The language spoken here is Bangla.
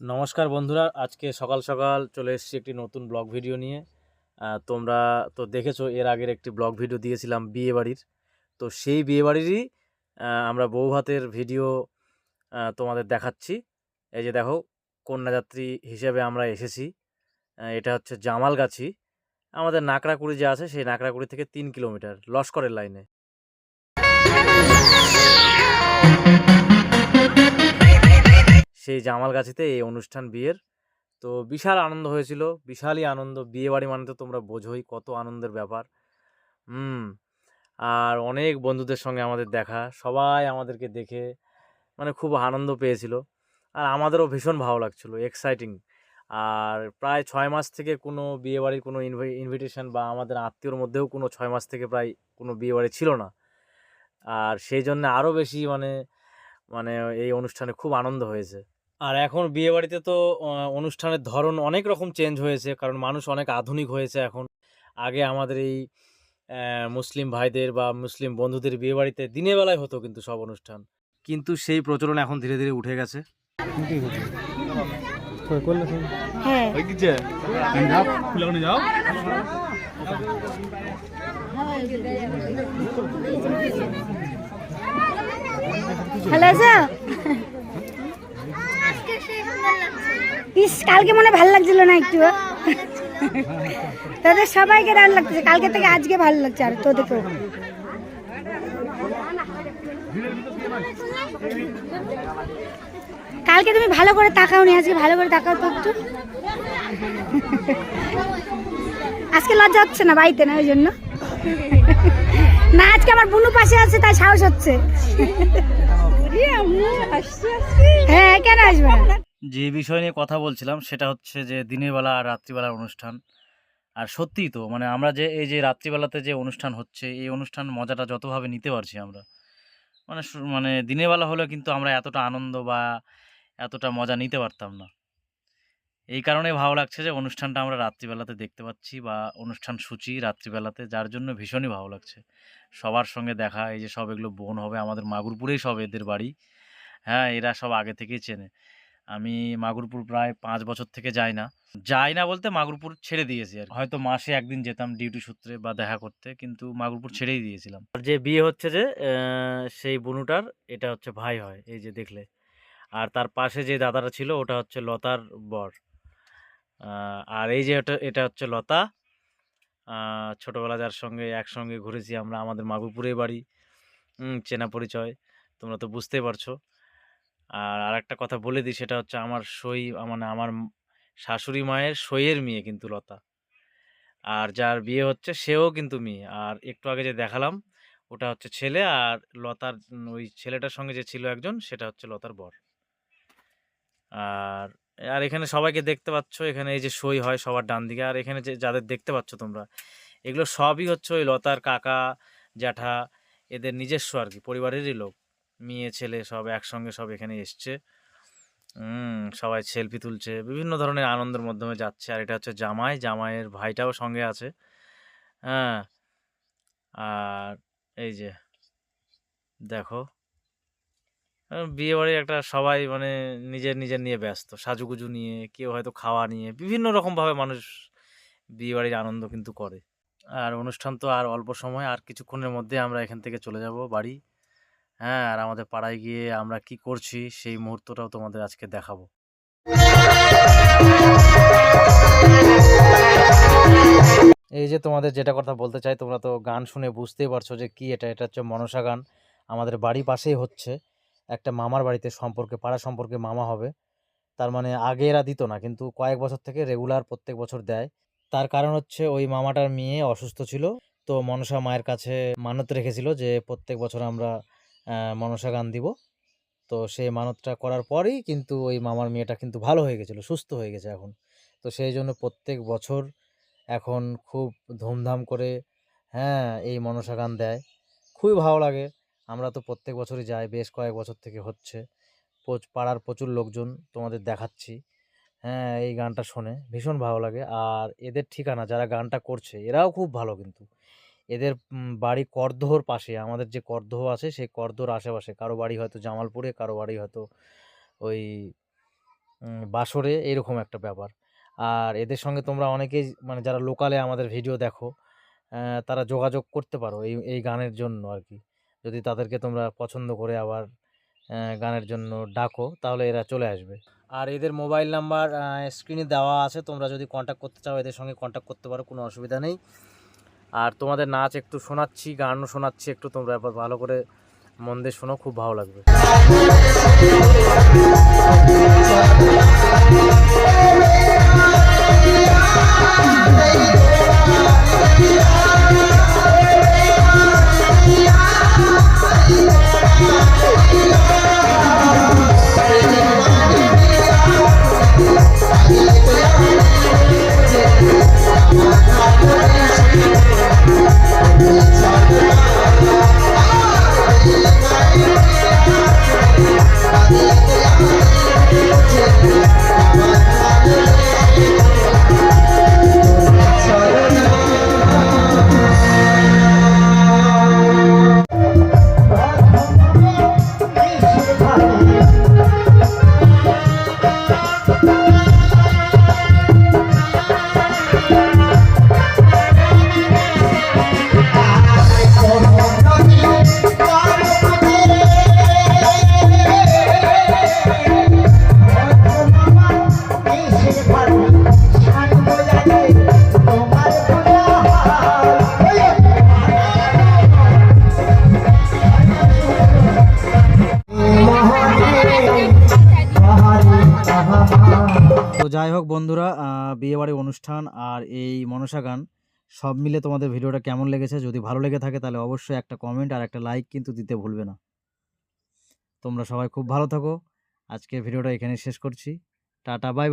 নমস্কার বন্ধুরা, আজকে সকাল সকাল চলে এসেছি একটি নতুন ব্লগ ভিডিও নিয়ে। তোমরা তো দেখেছ, এর আগের একটি ব্লগ ভিডিও দিয়েছিলাম বিয়ে বাড়ির। তো সেই বিয়ে বাড়িরই আমরা বউ ভাতের ভিডিও তোমাদের দেখাচ্ছি। এই যে দেখো, কন্যাযাত্রী হিসেবে আমরা এসেছি। এটা হচ্ছে জামালগাছি। আমাদের নাকড়াকুড়ি যে আছে, সেই নাকড়াকুড়ি থেকে তিন কিলোমিটার, লস্করের লাইনে। সেই জামালগাছিতে এই অনুষ্ঠান বিয়ের, তো বিশাল আনন্দ হয়েছিল। বিশালই আনন্দ। বিয়ে বাড়ি মানে তো তোমরা বোঝোই কত আনন্দের ব্যাপার। হুম, আর অনেক বন্ধুদের সঙ্গে আমাদের দেখা। সবাই আমাদেরকে দেখে মানে খুব আনন্দ পেয়েছিল। আর আমাদেরও ভীষণ ভালো লাগছিল এক্সাইটিং আর প্রায় ছয় মাস থেকে কোনো বিয়ে বাড়ির কোনো ইনভিটেশন বা আমাদের আত্মীয়র মধ্যেও কোনো ছয় মাস থেকে প্রায় কোনো বিয়ে বাড়ি ছিল না। আর সেই জন্য আরও বেশি মানে মানে এই অনুষ্ঠানে খুব আনন্দ হয়েছে। আর এখন বিয়ে বাড়িতে তো অনুষ্ঠানের ধরন অনেক রকম চেঞ্জ হয়েছে কারণ মানুষ অনেক আধুনিক হয়েছে এখন। আগে আমাদের এই মুসলিম ভাইদের বা মুসলিম বন্ধুদের বিয়ে বাড়িতে দিনের বেলায় হতো কিন্তু সব অনুষ্ঠান। কিন্তু সেই প্রচলন এখন ধীরে ধীরে উঠে গেছে। হ্যাঁ। আছো ইস কালকে মনে ভালো লাগছিল না একটু। তাদের সবাইকে রান লাগতেছে। কালকে থেকে আজকে ভালো লাগছে আর তোদেরকেও কালকে তুমি ভালো করে তাকাও নি আজকে ভালো করে তাকাও তো একটু। আজকে লজ্জা হচ্ছে না বাড়িতে না ওই জন্য? না আজকে আমার বুনু পাশে আছে তাই সাহস হচ্ছে। হ্যাঁ কেন আসবে যে বিষয় নিয়ে কথা বলছিলাম সেটা হচ্ছে যে দিনের বেলা আর রাত্রিবেলার অনুষ্ঠান। আর সত্যিই তো মানে আমরা যে এই যে রাত্রিবেলাতে যে অনুষ্ঠান হচ্ছে, এই অনুষ্ঠান মজাটা যতভাবে নিতে পারছি আমরা। মানে মানে দিনের বেলা হলে কিন্তু আমরা এতটা আনন্দ বা এতটা মজা নিতে পারতাম না। এই কারণে ভালো লাগছে যে অনুষ্ঠানটা আমরা রাত্রিবেলাতে দেখতে পাচ্ছি বা অনুষ্ঠান সূচি রাত্রিবেলাতে, যার জন্য ভীষণই ভালো লাগছে। সবার সঙ্গে দেখা, এই যে সব এগুলো বোন হবে, আমাদের মাগুরপুরেই সব এদের বাড়ি। হ্যাঁ এরা সব আগে থেকেই চেনে। আমি মাগুরপুর প্রায় পাঁচ বছর থেকে যাই না। যাই না বলতে মাগুরপুর ছেড়ে দিয়েছি আর হয়তো মাসে একদিন যেতাম ডিউটি সূত্রে বা দেখা করতে কিন্তু মাগুরপুর ছেড়েই দিয়েছিলাম। আর যে বিয়ে হচ্ছে যে সেই বুনুটার এটা হচ্ছে ভাই হয় এই যে দেখলে। আর তার পাশে যে দাদাটা ছিল ওটা হচ্ছে লতার বর। আর এই যে এটা এটা হচ্ছে লতা। ছোটোবেলা যার সঙ্গে একসঙ্গে ঘুরেছি আমরা আমাদের মাগুরপুরে বাড়ি। চেনা পরিচয় তোমরা তো বুঝতেই পারছ। আর আরেকটা কথা বলে দিই, সেটা হচ্ছে আমার সই মানে আমার শাশুড়ি মায়ের সইয়ের মেয়ে কিন্তু লতা। আর যার বিয়ে হচ্ছে সেও কিন্তু মেয়ে। আর একটু আগে যে দেখালাম, ওটা হচ্ছে ছেলে আর লতার ওই ছেলেটার সঙ্গে যে ছিল একজন, সেটা হচ্ছে লতার বর। আর আর এখানে সবাইকে দেখতে পাচ্ছ, এখানে এই যে সই হয় সবার ডান দিকে। আর এখানে যে যাদের দেখতে পাচ্ছ তোমরা, এগুলো সবই হচ্ছে ওই লতার কাকা, জ্যাঠা, এদের নিজস্ব আর কি, পরিবারেরই লোক। মেয়ে, ছেলে সব একসঙ্গে সব এখানে এসছে। হুম সবাই সেলফি তুলছে, বিভিন্ন ধরনের আনন্দের মাধ্যমে যাচ্ছে। আর এটা হচ্ছে জামাই, জামাইয়ের ভাইটাও সঙ্গে আছে। হ্যাঁ আর এই যে, দেখো বিয়ে বাড়ির একটা সবাই মানে নিজের নিজের নিয়ে ব্যস্ত, সাজুগুজু নিয়ে, কেউ হয়তো খাওয়া নিয়ে, বিভিন্ন রকমভাবে মানুষ বিয়ে বাড়ির আনন্দ কিন্তু করে। আর অনুষ্ঠান তো আর অল্প সময়, আর কিছুক্ষণের মধ্যে আমরা এখান থেকে চলে যাব বাড়ি। হ্যাঁ আর আমাদের পাড়ায় গিয়ে আমরা কি করছি, সেই মুহূর্তটাও তোমাদের আজকে দেখাবো। এই যে তোমাদের যেটা কথা বলতে চাই, তোমরা তো গান শুনে বুঝতেই পারছ যে কি এটা এটা হচ্ছে মনসা গান। আমাদের বাড়ি পাশেই হচ্ছে, একটা মামার বাড়িতে সম্পর্কে, পাড়া সম্পর্কে মামা হবে। তার মানে আগে এরা দিত না, কিন্তু কয়েক বছর থেকে রেগুলার প্রত্যেক বছর দেয়। তার কারণ হচ্ছে ওই মামাটার মেয়ে অসুস্থ ছিল, তো মনসা মায়ের কাছে মানত রেখেছিল যে প্রত্যেক বছর আমরা মনসা গান দিব। তো সেই মানতটা করার পরেই কিন্তু ওই মামার মেয়েটা কিন্তু ভালো হয়ে গেছিল, সুস্থ হয়ে গেছে এখন। তো সেই জন্য প্রত্যেক বছর এখন খুব ধুমধাম করে হ্যাঁ এই মনসা গান দেয়। খুবই ভালো লাগে। আমরা তো প্রত্যেক বছরই যাই, বেশ কয়েক বছর থেকে হচ্ছে। পাড়ার প্রচুর লোকজন তোমাদের দেখাচ্ছি। হ্যাঁ এই গানটা শোনে, ভীষণ ভালো লাগে। আর এদের ঠিকানা, যারা গানটা করছে, এরাও খুব ভালো কিন্তু। এদের বাড়ি করদহর পাশে, আমাদের যে করদহ আছে, সেই করদহর আশেপাশে। কারও বাড়ি হয়তো জামালপুরে, কারও বাড়ি হয়তো ওই বাসরে, এরকম একটা ব্যাপার। আর এদের সঙ্গে তোমরা অনেকেই মানে যারা লোকালে আমাদের ভিডিও দেখো তারা যোগাযোগ করতে পারো এই এই গানের জন্য আর কি। যদি তাদেরকে তোমরা পছন্দ করে আবার গানের জন্য ডাকো, তাহলে এরা চলে আসবে। আর এদের মোবাইল নাম্বার স্ক্রিনে দেওয়া আছে, তোমরা যদি কন্ট্যাক্ট করতে চাও, এদের সঙ্গে কন্ট্যাক্ট করতে পারো, কোনো অসুবিধা নেই। আর তোমাদের নাচ একটু শোনাচ্ছি, গানও শোনাচ্ছি, একটু তোমরা ভালো করে মন দিয়ে শোনো, খুব ভালো লাগবে। অনুষ্ঠান আর এই মনসা গান, সব মিলে তোমাদের ভিডিওটা কেমন লেগেছে? যদি ভালো লেগে থাকে তাহলে অবশ্যই একটা কমেন্ট আর একটা লাইক কিন্তু দিতে ভুলবে না। তোমরা সবাই খুব ভালো থাকো। আজকের ভিডিওটা এখানে শেষ করছি। Tata bye bye